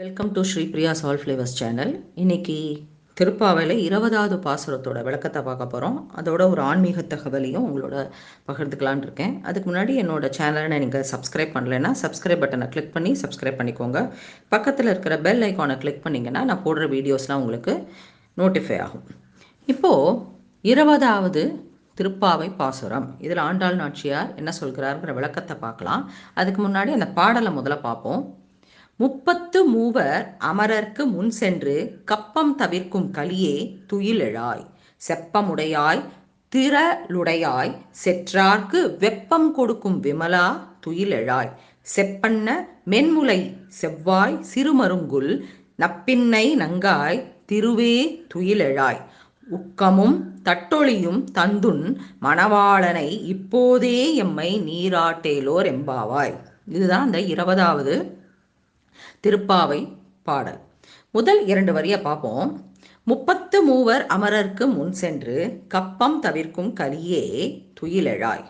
Welcome to Sri Priya சால் flavours channel இன்னைக்கு திருப்பாவையில் இருபதாவது பாசுரத்தோட விளக்கத்தை பார்க்க போகிறோம் அதோட ஒரு ஆன்மீக தகவலையும் உங்களோட பகிர்ந்துக்கலான் இருக்கேன். அதுக்கு முன்னாடி என்னோட சேனலை நீங்கள் சப்ஸ்கிரைப் பண்ணலைன்னா சப்ஸ்கிரைப் பட்டனை கிளிக் பண்ணி சப்ஸ்கிரைப் பண்ணிக்கோங்க. பக்கத்தில் இருக்கிற பெல் ஐக்கானை கிளிக் பண்ணிங்கன்னா நான் போடுற வீடியோஸ்லாம் உங்களுக்கு நோட்டிஃபை ஆகும். இப்போது இருபதாவது திருப்பாவை பாசுரம். இதில் ஆண்டாள் நாச்சியார் என்ன சொல்கிறாருங்கிற விளக்கத்தை பார்க்கலாம். அதுக்கு முன்னாடி அந்த பாடலை முதல்ல பார்ப்போம். முப்பத்து மூவர் அமரர்க்கு முன் சென்று கப்பம் தவிர்க்கும் கலியே துயிலெழாய். செப்பமுடையாய் திரளுடையாய் செற்றார்க்கு வெப்பம் கொடுக்கும் விமலா துயிலெழாய். செப்பன்ன மென்முலை செவ்வாய் சிறுமருங்குல் நப்பின்னை நங்காய் திருவே துயிலெழாய். உக்கமும் தட்டொழியும் தந்துன் மணவாளனை இப்போதே எம்மை நீராட்டேலோர் எம்பாவாய் இதுதான் அந்த இருபதாவது திருப்பாவை பாடல். முதல் இரண்டு வரியை பார்ப்போம். முப்பத்து மூவர் அமரர்க்கு முன் சென்று கப்பம் தவிர்க்கும் கலியே துயிலெழாய்.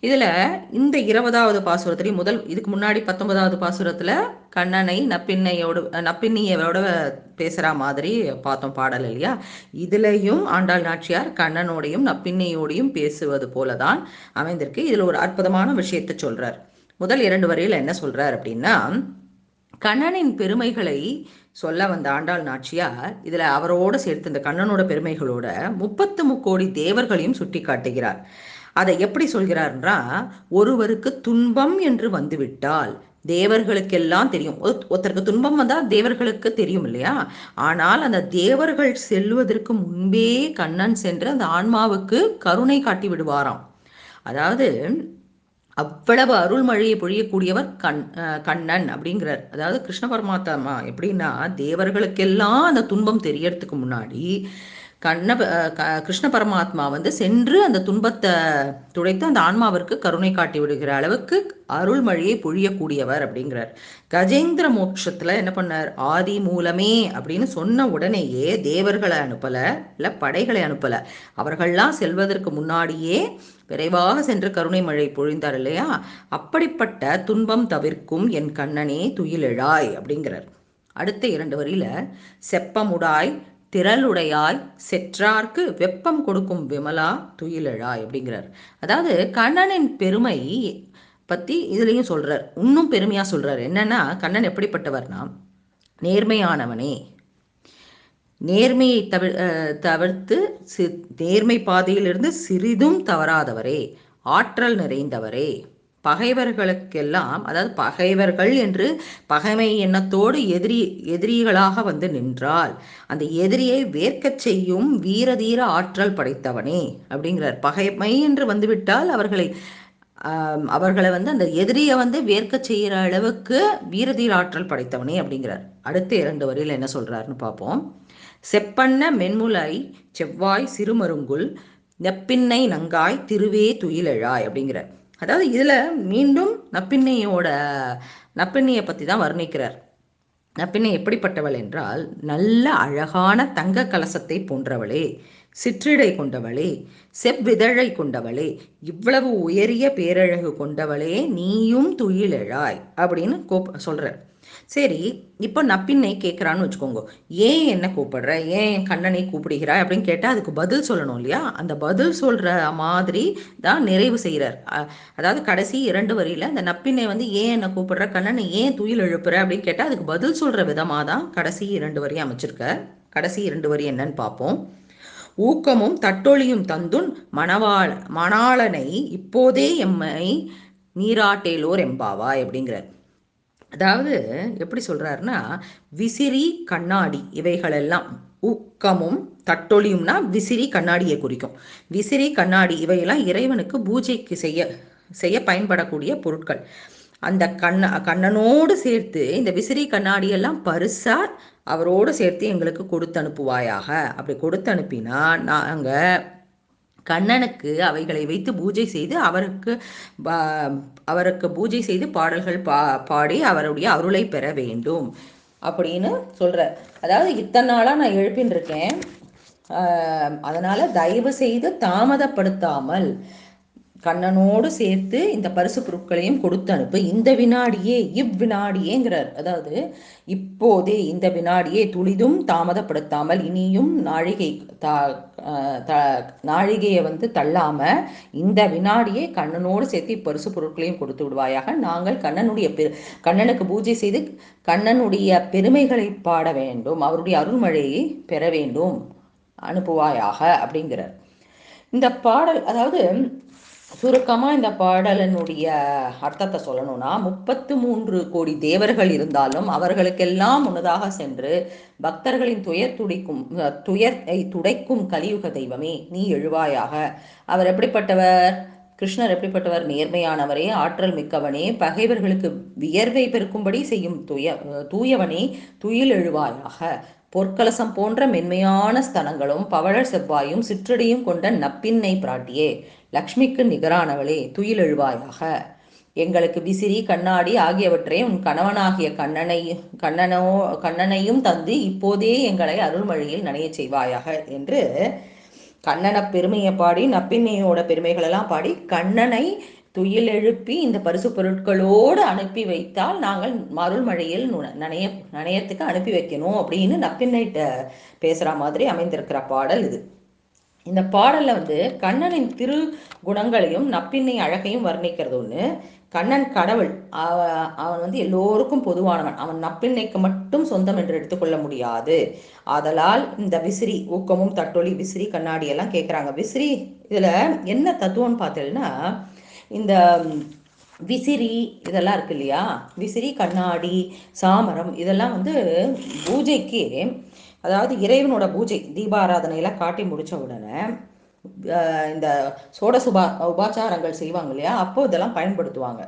இதில் இந்த இருபதாவது பாசுரத்துலேயும் முதல் இதுக்கு முன்னாடி பத்தொன்பதாவது பாசுரத்தில் கண்ணனை நப்பிண்ணையோடு நப்பின்னியோட பேசுகிற மாதிரி பார்த்தோம் பாடல் இல்லையா? இதுலேயும் ஆண்டாள் நாச்சியார் கண்ணனோடையும் நப்பின்னையோடையும் பேசுவது போல தான் அமைந்திருக்கு. இதில் ஒரு அற்புதமான விஷயத்தை சொல்கிறார் முதல் இரண்டு வரையில என்ன சொல்கிறார் அப்படின்னா கண்ணனின் பெருமைகளை சொல்ல வந்த ஆண்டாள் நாச்சியார் இதில் அவரோடு சேர்த்து இந்த கண்ணனோட பெருமைகளோட முப்பத்து முக்கோடி தேவர்களையும் சுட்டி காட்டுகிறார் அதை எப்படி சொல்கிறார்ன்றா ஒருவருக்கு துன்பம் என்று வந்துவிட்டால் தேவர்களுக்கெல்லாம் தெரியும். ஒருத்தருக்கு துன்பம் வந்தால் தேவர்களுக்கு தெரியும் இல்லையா? ஆனால் அந்த தேவர்கள் செல்வதற்கு முன்பே கண்ணன் சென்று அந்த ஆன்மாவுக்கு கருணை காட்டி விடுவாராம். அதாவது அவ்வளவு அருள்மழையை பொழியக்கூடியவர் கண் கண்ணன் அப்படிங்கிறார். அதாவது கிருஷ்ண பரமாத்மா எப்படின்னா தேவர்களுக்கெல்லாம் அந்த துன்பம் தெரியறதுக்கு முன்னாடி கண்ண கிருஷ்ண பரமாத்மா வந்து சென்று அந்த துன்பத்தை துடைத்து அந்த ஆன்மாவிற்கு கருணை காட்டி விடுகிற அளவுக்கு அருள்மழையை பொழியக்கூடியவர் அப்படிங்கிறார். கஜேந்திர மோட்சத்துல என்ன பண்ணார்? ஆதி மூலமே அப்படின்னு சொன்ன உடனேயே தேவர்களை அனுப்பலை இல்லை படைகளை அனுப்பலை. அவர்கள்லாம் செல்வதற்கு முன்னாடியே விரைவாக சென்று கருணை மழை பொழிந்தார் இல்லையா? அப்படிப்பட்ட துன்பம் தவிர்க்கும் என் கண்ணனே துயிலெழாய் அப்படிங்கிறார். அடுத்த இரண்டு வரியில செப்பமுடாய் திரளுடையாய் செற்றார்க்கு வெப்பம் கொடுக்கும் விமலா துயிலழாய் அப்படிங்கிறார். அதாவது கண்ணனின் பெருமை பற்றி இதுலேயும் சொல்கிறார் இன்னும் பெருமையாக சொல்கிறார் என்னன்னா கண்ணன் எப்படிப்பட்டவர்னா நேர்மையானவனே. நேர்மையை தவிர தவிர்த்து சி நேர்மை பாதையிலிருந்து சிறிதும் தவறாதவரே. ஆற்றல் நிறைந்தவரே. பகைவர்களுக்கெல்லாம் அதாவது பகைவர்கள் என்று பகைமை எண்ணத்தோடு எதிரி எதிரிகளாக வந்து நின்றால் அந்த எதிரியை வேர்க்கச் செய்யும் வீரதீர ஆற்றல் படைத்தவனே அப்படிங்கிறார். பகைமை என்று வந்துவிட்டால் அவர்களை அவர்களை வந்து அந்த எதிரியை வந்து வேர்க்க செய்கிற அளவுக்கு வீரதீர ஆற்றல் படைத்தவனே அப்படிங்கிறார். அடுத்த இரண்டு வரியில் என்ன சொல்கிறாருன்னு பார்ப்போம். செப்பண்ண மென்முலை செவ்வாய் சிறுமருங்குல் நெப்பின்னை நங்காய் திருவே துயிலெழாய் அப்படிங்கிறார். அதாவது இதில் மீண்டும் நப்பின்னையோட நப்பின்னையை பற்றி தான் வர்ணிக்கிறார். நப்பின்னை எப்படிப்பட்டவள் என்றால் நல்ல அழகான தங்க கலசத்தை போன்றவளே. சிற்றிடை கொண்டவளே செவ்விதழை கொண்டவளே இவ்வளவு உயரிய பேரழகு கொண்டவளே நீயும் துயிலழாய் அப்படின்னு கோப் சொல்கிறார் சரி இப்போ நப்பின்னை கேட்குறான்னு வச்சுக்கோங்க. ஏன் என்ன கூப்பிடுற? ஏன் கண்ணனை கூப்பிடுகிறாய் அப்படின்னு கேட்டால் அதுக்கு பதில் சொல்லணும் இல்லையா? அந்த பதில் சொல்கிற மாதிரி தான் நிறைவு செய்கிறார் அதாவது கடைசி இரண்டு வரியில் அந்த நப்பின்னை வந்து ஏன் என்ன கூப்பிடுற? கண்ணனை ஏன் துயில் எழுப்புற அப்படின்னு கேட்டால் அதுக்கு பதில் சொல்கிற விதமாக தான் கடைசி இரண்டு வரி அமைச்சிருக்க கடைசி இரண்டு வரி என்னன்னு பார்ப்போம். ஊக்கமும் தட்டொழியும் தந்துன் மணவாள மணாளனை இப்போதே எம்மை நீராட்டேலோர் எம்பாவாய் அப்படிங்கிறார். அதாவது எப்படி சொல்றாருன்னா விசிறி கண்ணாடி இவைகளெல்லாம் ஊக்கமும் தட்டொழியும்னா விசிறி கண்ணாடியை குறிக்கும். விசிறி கண்ணாடி இவையெல்லாம் இறைவனுக்கு பூஜைக்கு செய்ய செய்ய பயன்படக்கூடிய பொருட்கள். அந்த கண்ண கண்ணனோடு சேர்த்து இந்த விசிறி கண்ணாடியெல்லாம் பருசா அவரோடு சேர்த்து எங்களுக்கு கொடுத்து அனுப்புவாயாக. அப்படி கொடுத்து அனுப்பினா நாங்கள் கண்ணனுக்கு அவைகளை வைத்து பூஜை செய்து அவருக்கு அவருக்கு பூஜை செய்து பாடல்கள் பா பாடி அவருடைய அருளை பெற வேண்டும். அப்படின்னு சொல்கிறார் அதாவது இத்தனை நாளாக நான் எழுப்பின்னு இருக்கேன் அதனால் தயவு செய்து தாமதப்படுத்தாமல் கண்ணனோடு சேர்த்து இந்த பரிசு பொருட்களையும் கொடுத்து அனுப்பு. இந்த வினாடியே இவ்வினாடியேங்கிறார். அதாவது இப்போதே இந்த வினாடியே துளிதும் தாமதப்படுத்தாமல் இனியும் நாழிகை த நாழிகையை வந்து தள்ளாம இந்த வினாடியே கண்ணனோடு சேர்த்து இப்பரிசு பொருட்களையும் கொடுத்து விடுவாயாக. நாங்கள் கண்ணனுடைய பெரு கண்ணனுக்கு பூஜை செய்து கண்ணனுடைய பெருமைகளை பாட வேண்டும். அவருடைய அருள்மழையை பெற வேண்டும். அனுப்புவாயாக அப்படிங்கிறார். இந்த பாடல் அதாவது சுருக்கமாக இந்த பாடலனுடைய அர்த்தத்தை சொல்லணும்னா முப்பத்து மூன்று கோடி தேவர்கள் இருந்தாலும் அவர்களுக்கெல்லாம் முன்னதாக சென்று பக்தர்களின் துயர் துடிக்கும் துயரை துடைக்கும் கலியுக தெய்வமே நீ எழுவாயாக. அவர் எப்படிப்பட்டவர்? கிருஷ்ணர் எப்படிப்பட்டவர்? நேர்மையானவரே ஆற்றல் மிக்கவனே பகைவர்களுக்கு வியர்வை பெருக்கும்படி செய்யும் துய தூயவனே துயில் எழுவாயாக. பொற்கலசம் போன்ற மென்மையான ஸ்தனங்களும் பவழ செவ்வாயும் சிற்றடியும் கொண்ட நப்பின்னை பிராட்டியே. லக்ஷ்மிக்கு நிகரானவளே துயில் எழுவாயாக. எங்களுக்கு விசிறி கண்ணாடி ஆகியவற்றை உன் கணவனாகிய கண்ணனை கண்ணனோ கண்ணனையும் தந்து இப்போதே எங்களை அருள்மொழியில் நனைய செய்வாயாக என்று கண்ணனை பெருமையை பாடி நப்பின்னையோட பெருமைகளெல்லாம் பாடி கண்ணனை துயில் எழுப்பி இந்த பரிசு பொருட்களோடு அனுப்பி வைத்தால் நாங்கள் மருள்மழையில் நனைய நனையத்துக்கு அனுப்பி வைக்கணும் அப்படின்னு நப்பின்னைட்ட பேசுகிற மாதிரி அமைந்திருக்கிற பாடல் இது. இந்த பாடலில் வந்து கண்ணனின் திரு குணங்களையும் நப்பின்னை அழகையும் வர்ணிக்கிறது ஒன்று கண்ணன் கடவுள். அவன் வந்து எல்லோருக்கும் பொதுவானவன். அவன் நப்பின்னைக்கு மட்டும் சொந்தம் என்று எடுத்துக்கொள்ள முடியாது. ஆதலால் இந்த விசிறி ஊக்கமும் தட்டொலி விசிறி கண்ணாடி எல்லாம் கேட்குறாங்க விசிறி இதில் என்ன தத்துவம்னு பார்த்தீங்கன்னா இந்த விசிறி இதெல்லாம் இருக்கு இல்லையா? விசிறி கண்ணாடி சாமரம் இதெல்லாம் வந்து பூஜைக்கு அதாவது இறைவனோட பூஜை தீபாராதனையெல்லாம் காட்டி முடித்த உடனே இந்த சோட சுபா உபாச்சாரங்கள் செய்வாங்க இல்லையா? அப்போ இதெல்லாம் பயன்படுத்துவாங்க.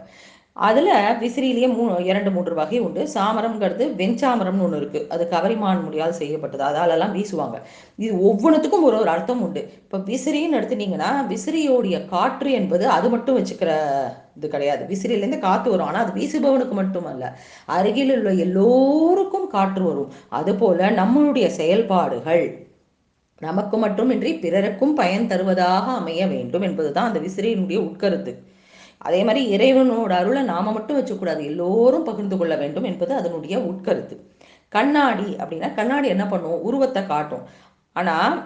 அதில் விசிறியிலேயே மூ இரண்டு மூன்று வகை உண்டு. சாமரம்ங்கிறது வெஞ்சாமரம்னு ஒன்று இருக்குது அது கவரிமான் முடியாது செய்யப்பட்டது. அதாலெல்லாம் வீசுவாங்க. இது ஒவ்வொன்றுத்துக்கும் ஒரு ஒரு அர்த்தம் உண்டு. இப்போ விசிறின்னு எடுத்துட்டீங்கன்னா விசிறியோடைய காற்று என்பது அது மட்டும் வச்சுக்கிற இது கிடையாது. விசிறியிலேருந்து காற்று வரும். ஆனால் அது வீசுபவனுக்கு மட்டுமல்ல. அருகில் உள்ள எல்லோருக்கும் காற்று வரும். அதுபோல் நம்மளுடைய செயல்பாடுகள் நமக்கு மட்டுமின்றி பிறருக்கும் பயன் தருவதாக அமைய வேண்டும் என்பதுதான் அந்த விசிறியினுடைய உட்கருத்து. அதே மாதிரி இறைவனோட அருளை நாம மட்டும் வச்சுக்கூடாது. எல்லோரும் பகிர்ந்து கொள்ள வேண்டும் என்பது அதனுடைய உட்கருத்து. கண்ணாடி அப்படின்னா கண்ணாடி என்ன பண்ணும்? உருவத்தை காட்டும். ஆனால்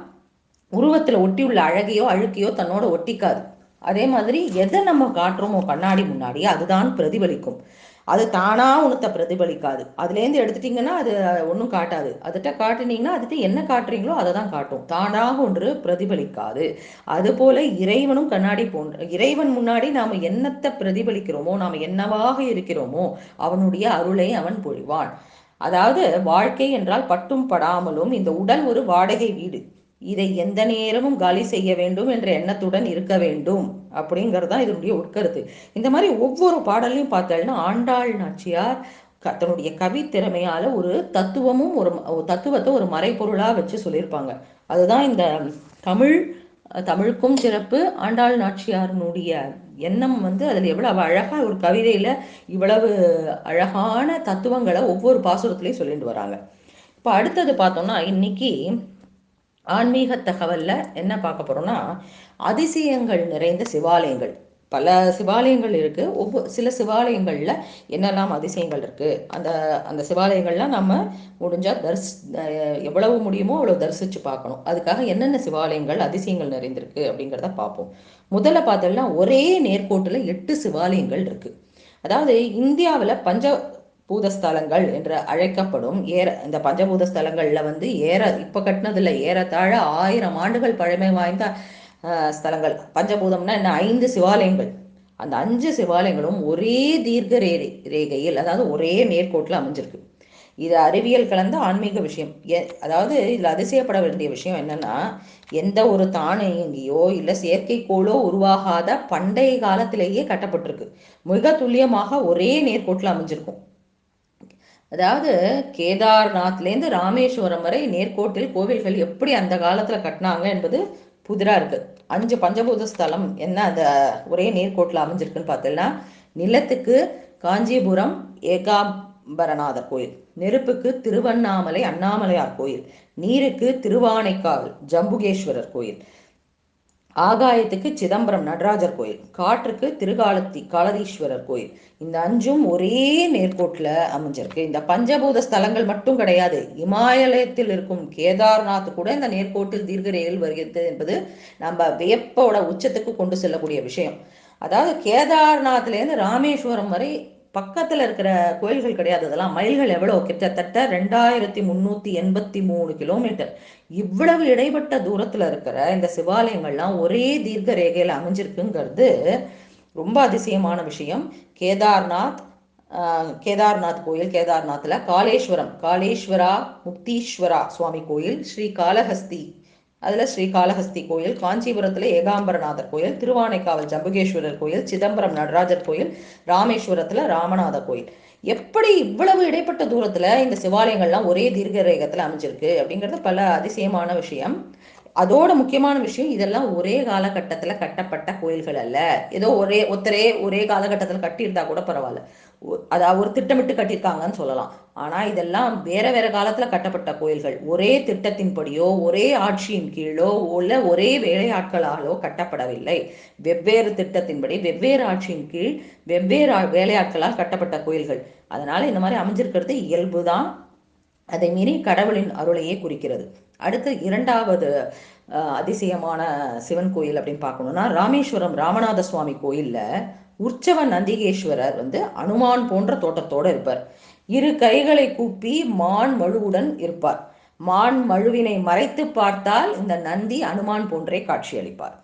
உருவத்தில் ஒட்டி உள்ள அழகையோ அழுக்கையோ தன்னோட ஒட்டிக்காது. அதே மாதிரி எதை நம்ம காட்டுறோமோ கண்ணாடி முன்னாடி அதுதான் பிரதிபலிக்கும். அது தானாக உனத்தை பிரதிபலிக்காது. அதுலேருந்து எடுத்துட்டிங்கன்னா அது ஒன்றும் காட்டாது. அதுகிட்ட காட்டுனீங்கன்னா அதுகிட்ட என்ன காட்டுறீங்களோ அதை தான் காட்டும். தானாக ஒன்று பிரதிபலிக்காது. அதுபோல இறைவனும் கண்ணாடி போன்ற இறைவன் முன்னாடி நாம் என்னத்தை பிரதிபலிக்கிறோமோ நாம் என்னவாக இருக்கிறோமோ அவனுடைய அருளை அவன் பொழிவான். அதாவது வாழ்க்கை என்றால் பட்டும் படாமலும் இந்த உடல் ஒரு வாடகை வீடு. இதை எந்த நேரமும் காலி செய்ய வேண்டும் என்ற எண்ணத்துடன் இருக்க வேண்டும். அப்படிங்கிறது தான் இதனுடைய உட்கருத்து இந்த மாதிரி ஒவ்வொரு பாடலையும் பார்த்தோம்னா ஆண்டாள் நாச்சியார் தன்னுடைய கவி ஒரு தத்துவமும் ஒரு தத்துவத்தை ஒரு மறைப்பொருளாக வச்சு சொல்லியிருப்பாங்க. அதுதான் இந்த தமிழ் தமிழுக்கும் சிறப்பு. ஆண்டாள் நாச்சியாரனுடைய எண்ணம் வந்து அதில் எவ்வளவு அழகாக ஒரு கவிதையில் இவ்வளவு அழகான தத்துவங்களை ஒவ்வொரு பாசுரத்துலேயும் சொல்லிட்டு வராங்க. இப்போ அடுத்தது பார்த்தோம்னா இன்னைக்கு ஆன்மீக தகவலில் என்ன பார்க்க போகிறோம்னா அதிசயங்கள் நிறைந்த சிவாலயங்கள். பல சிவாலயங்கள் இருக்குது ஒவ்வொரு சில சிவாலயங்களில் என்னெல்லாம் அதிசயங்கள் இருக்குது அந்த அந்த சிவாலயங்கள்லாம் நம்ம முடிஞ்சால் தரிசி எவ்வளவு முடியுமோ அவ்வளோ தரிசித்து பார்க்கணும். அதுக்காக என்னென்ன சிவாலயங்கள் அதிசயங்கள் நிறைந்திருக்கு அப்படிங்கிறத பார்ப்போம். முதல்ல பார்த்தோம்னா ஒரே நேர்கோட்டில் எட்டு சிவாலயங்கள் இருக்குது அதாவது இந்தியாவில் பஞ்ச பூதஸ்தலங்கள் என்று அழைக்கப்படும் ஏற இந்த பஞ்சபூத ஸ்தலங்களில் வந்து ஏற இப்போ கட்டினதில் ஏறத்தாழ ஆயிரம் ஆண்டுகள் பழமை வாய்ந்த ஸ்தலங்கள். பஞ்சபூதம்னா என்ன? ஐந்து சிவாலயங்கள். அந்த அஞ்சு சிவாலயங்களும் ஒரே தீர்க்க ரே ரேகையில் அதாவது ஒரே நேர்கோட்டில் அமைஞ்சிருக்கு. இது அறிவியல் கலந்த ஆன்மீக விஷயம். அதாவது இதில் அதிசயப்பட வேண்டிய விஷயம் என்னன்னா எந்த ஒரு தானியங்கியோ இல்லை செயற்கைக்கோளோ உருவாகாத பண்டைய காலத்திலேயே கட்டப்பட்டிருக்கு. மிக துல்லியமாக ஒரே நேர்கோட்டில் அமைஞ்சிருக்கும். அதாவது கேதார்நாத்லேருந்து ராமேஸ்வரம் வரை நேர்கோட்டில் கோவில்கள் எப்படி அந்த காலத்தில் கட்டினாங்க என்பது புதிராக இருக்குது அஞ்சு பஞ்சபூத ஸ்தலம் என்ன அந்த ஒரே நேர்கோட்டில் அமைஞ்சிருக்குன்னு பார்த்தீங்கன்னா நிலத்துக்கு காஞ்சிபுரம் ஏகாம்பரநாதர் கோயில் நெருப்புக்கு திருவண்ணாமலை அண்ணாமலையார் கோயில் நீருக்கு திருவானைக்காவல் ஜம்புகேஸ்வரர் கோயில் ஆகாயத்துக்கு சிதம்பரம் நடராஜர் கோயில் காற்றுக்கு திருகாலத்தி காலதீஸ்வரர் கோயில். இந்த அஞ்சும் ஒரே நேர்கோட்டில் அமைஞ்சிருக்கு. இந்த பஞ்சபூத ஸ்தலங்கள் மட்டும் கிடையாது இமாலயத்தில் இருக்கும் கேதார்நாத் கூட இந்த நேர்கோட்டில் தீர்க்கரேகையில் வருகிறது என்பது நம்ம வியப்போட உச்சத்துக்கு கொண்டு செல்லக்கூடிய விஷயம். அதாவது கேதார்நாத்லேருந்து ராமேஸ்வரம் வரை பக்கத்தில் இருக்கிற கோயில்கள் கிடையாது அதெல்லாம் மைல்கள் எவ்வளோ? கிட்டத்தட்ட ரெண்டாயிரத்தி முந்நூற்றி எண்பத்தி மூணு கிலோமீட்டர். இவ்வளவு இடைப்பட்ட தூரத்தில் இருக்கிற இந்த சிவாலயங்கள்லாம் ஒரே தீர்க்க ரேகையில் அமைஞ்சிருக்குங்கிறது ரொம்ப அதிசயமான விஷயம். கேதார்நாத் கேதார்நாத் கோயில் கேதார்நாத்தில் காளேஸ்வரம் காளேஸ்வரா முக்தீஸ்வரா சுவாமி கோயில் ஸ்ரீ காலஹஸ்தி அதில் ஸ்ரீகாளஹஸ்தி கோயில் காஞ்சிபுரத்தில் ஏகாம்பரநாதர் கோயில் திருவானைக்காவல் ஜம்புகேஸ்வரர் கோயில் சிதம்பரம் நடராஜர் கோயில் ராமேஸ்வரத்தில் ராமநாத கோயில். எப்படி இவ்வளவு இடைப்பட்ட தூரத்தில் இந்த சிவாலயங்கள்லாம் ஒரே தீர்க்க ரேகத்தில் அமைஞ்சிருக்கு அப்படிங்கிறது பல அதிசயமான விஷயம். அதோட முக்கியமான விஷயம் இதெல்லாம் ஒரே காலகட்டத்தில் கட்டப்பட்ட கோயில்கள் அல்ல. ஏதோ ஒரே ஒத்தரே ஒரே காலகட்டத்தில் கட்டியிருந்தா கூட பரவாயில்ல. அதாவது ஒரு திட்டமிட்டு கட்டியிருக்காங்கன்னு சொல்லலாம். ஆனால் இதெல்லாம் வேற வேற காலத்தில் கட்டப்பட்ட கோயில்கள். ஒரே திட்டத்தின்படியோ ஒரே ஆட்சியின் கீழோ உள்ள ஒரே வேலையாட்களாலோ கட்டப்படவில்லை. வெவ்வேறு திட்டத்தின்படி வெவ்வேறு ஆட்சியின் கீழ் வெவ்வேறு வேலையாட்களால் கட்டப்பட்ட கோயில்கள். அதனால இந்த மாதிரி அமைஞ்சிருக்கிறது இயல்பு தான் அதை மீறி கடவுளின் அருளையே குறிக்கிறது. அடுத்து இரண்டாவது அதிசயமான சிவன் கோயில் அப்படின்னு பார்க்கணும்னா ராமேஸ்வரம் ராமநாத சுவாமி கோயிலில் உற்சவ நந்திகேஸ்வரர் வந்து அனுமான் போன்ற தோட்டத்தோடு இருப்பார். இரு கைகளை கூப்பி மான் மழுவுடன் இருப்பார். மான் மழுவினை மறைத்து பார்த்தால் இந்த நந்தி அனுமான் போன்றே காட்சியளிப்பார்.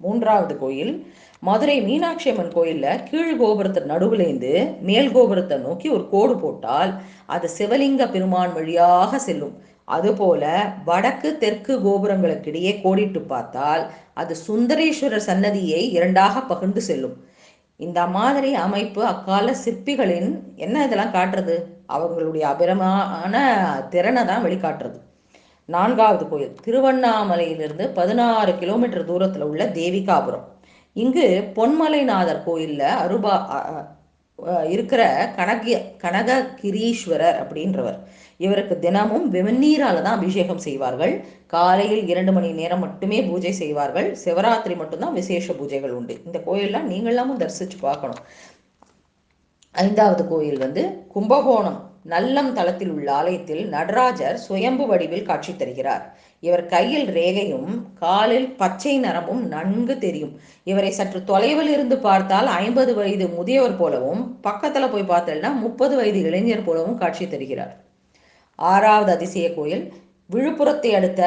மூன்றாவது கோயில் மதுரை மீனாட்சி அம்மன் கோயிலில் கீழ் கோபுரத்தை நடுவுலேருந்து மேல் கோபுரத்தை நோக்கி ஒரு கோடு போட்டால் அது சிவலிங்க பெருமான் வழியாக செல்லும். அதுபோல வடக்கு தெற்கு கோபுரங்களுக்கிடையே கோடிட்டு பார்த்தால் அது சுந்தரேஸ்வரர் சன்னதியை இரண்டாக பகிர்ந்து செல்லும். இந்த மாதிரி அமைப்பு அக்கால சிற்பிகளின் என்ன இதெல்லாம் காட்டுறது? அவர்களுடைய அபிரமான திறனை தான் வெளிக்காட்டுறது. நான்காவது கோயில் திருவண்ணாமலையிலிருந்து பதினாறு கிலோமீட்டர் தூரத்தில் உள்ள தேவிகாபுரம். இங்கு பொன்மலைநாதர் கோயிலில் அருபா இருக்கிற கனக கனககிரீஸ்வரர் அப்படின்றவர். இவருக்கு தினமும் வெந்நீரால தான் அபிஷேகம் செய்வார்கள். காலையில் இரண்டு மணி நேரம் மட்டுமே பூஜை செய்வார்கள். சிவராத்திரி மட்டும்தான் விசேஷ பூஜைகள் உண்டு. இந்த கோயிலெலாம் நீங்களாமும் தரிசிச்சு பார்க்கணும். ஐந்தாவது கோயில் வந்து கும்பகோணம் நல்லம் தளத்தில் உள்ள ஆலயத்தில் நடராஜர் சுயம்பு வடிவில் காட்சி தருகிறார். இவர் கையில் ரேகையும் காலில் பச்சை நரம்பும் நன்கு தெரியும். இவரை சற்று தொலைவில் இருந்து பார்த்தால் ஐம்பது வயது முதியவர் போலவும் பக்கத்துல போய் பார்த்தேன்னா முப்பது வயது இளைஞர் போலவும் காட்சி தருகிறார். ஆறாவது அதிசய கோயில். விழுப்புரத்தை அடுத்த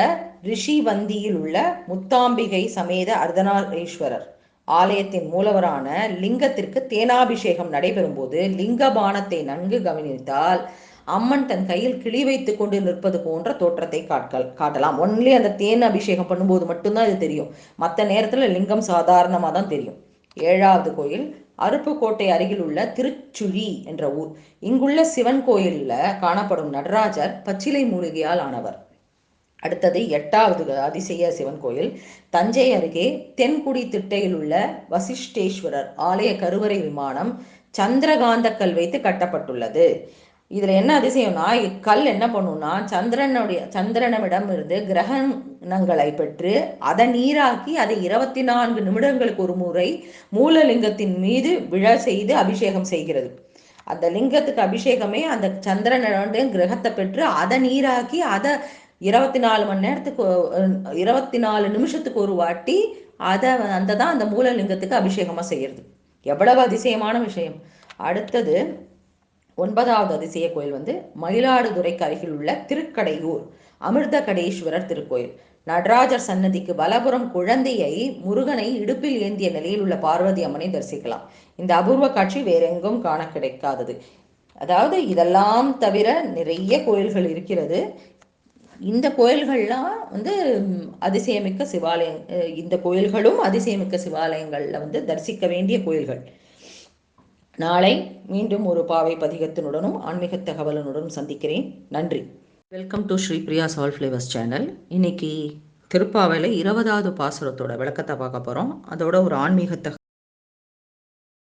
ரிஷிவந்தியில் உள்ள முத்தாம்பிகை சமேத அர்த்தநாரீஸ்வரர் ஆலயத்தின் மூலவரான லிங்கத்திற்கு தேனாபிஷேகம் நடைபெறும் போது லிங்க பானத்தை நன்கு கவனித்தால் அம்மன் தன் கையில் கிளி வைத்து கொண்டு நிற்பது போன்ற தோற்றத்தை காட்டல் காட்டலாம். ஒன்லி அந்த தேன் அபிஷேகம் பண்ணும்போது மட்டும்தான் இது தெரியும். மற்ற நேரத்தில் லிங்கம் சாதாரணமாக தான் தெரியும். ஏழாவது கோயில் அருப்புக்கோட்டை அருகில் உள்ள திருச்சுழி என்ற ஊர். இங்குள்ள சிவன் கோயிலில் காணப்படும் நடராஜர் பச்சிலை மூலிகையால் ஆனவர். அடுத்தது எட்டாவது அதிசய சிவன் கோயில். தஞ்சை அருகே தென்குடி திட்டையில் உள்ள வசிஷ்டேஸ்வரர் ஆலய கருவறை விமானம் சந்திரகாந்த கல் வைத்து கட்டப்பட்டுள்ளது. இதுல என்ன அதிசயம்னா கல் என்ன பண்ணும்னா சந்திரனுடைய சந்திரனிடம் இருந்து கிரகணங்களை பெற்று அதை நீராக்கி அதை இருபத்தி நான்கு நிமிடங்களுக்கு ஒரு முறை மூலலிங்கத்தின் மீது விழ செய்து அபிஷேகம் செய்கிறது. அந்த லிங்கத்துக்கு அபிஷேகமே அந்த சந்திரனோட கிரகத்தை பெற்று அதை நீராக்கி அதை இருபத்தி நாலு மணி நேரத்துக்கு இருபத்தி நாலு நிமிஷத்துக்கு ஒரு வாட்டி அதை அந்த தான் அந்த மூலலிங்கத்துக்கு அபிஷேகமாக செய்கிறது. எவ்வளவு அதிசயமான விஷயம். அடுத்தது ஒன்பதாவது அதிசய கோயில் வந்து மயிலாடுதுறைக்கு அருகில் உள்ள திருக்கடையூர் அமிர்தகடேஸ்வரர் திருக்கோயில். நடராஜர் சன்னதிக்கு வலபுறம் குழந்தையை முருகனை இடுப்பில் ஏந்திய நிலையில் உள்ள பார்வதி அம்மனை தரிசிக்கலாம். இந்த அபூர்வ காட்சி வேறெங்கும் காண கிடைக்காதது. அதாவது இதெல்லாம் தவிர நிறைய கோயில்கள் இருக்கிறது. இந்த கோயில்கள்லாம் வந்து அதிசயமிக்க சிவாலயம் இந்த கோயில்களும் அதிசயமிக்க சிவாலயங்களில் வந்து தரிசிக்க வேண்டிய கோயில்கள். நாளை மீண்டும் ஒரு பாவை பதிகத்தினுடனும் ஆன்மீக தகவலனுடனும் சந்திக்கிறேன். நன்றி. வெல்கம் டு ஸ்ரீ பிரியா சால் ஃப்ளேவர்ஸ் சேனல் இன்னைக்கு திருப்பாவையில் இருபதாவது பாசுரத்தோட விளக்கத்தை பார்க்க போகிறோம் அதோட ஒரு ஆன்மீக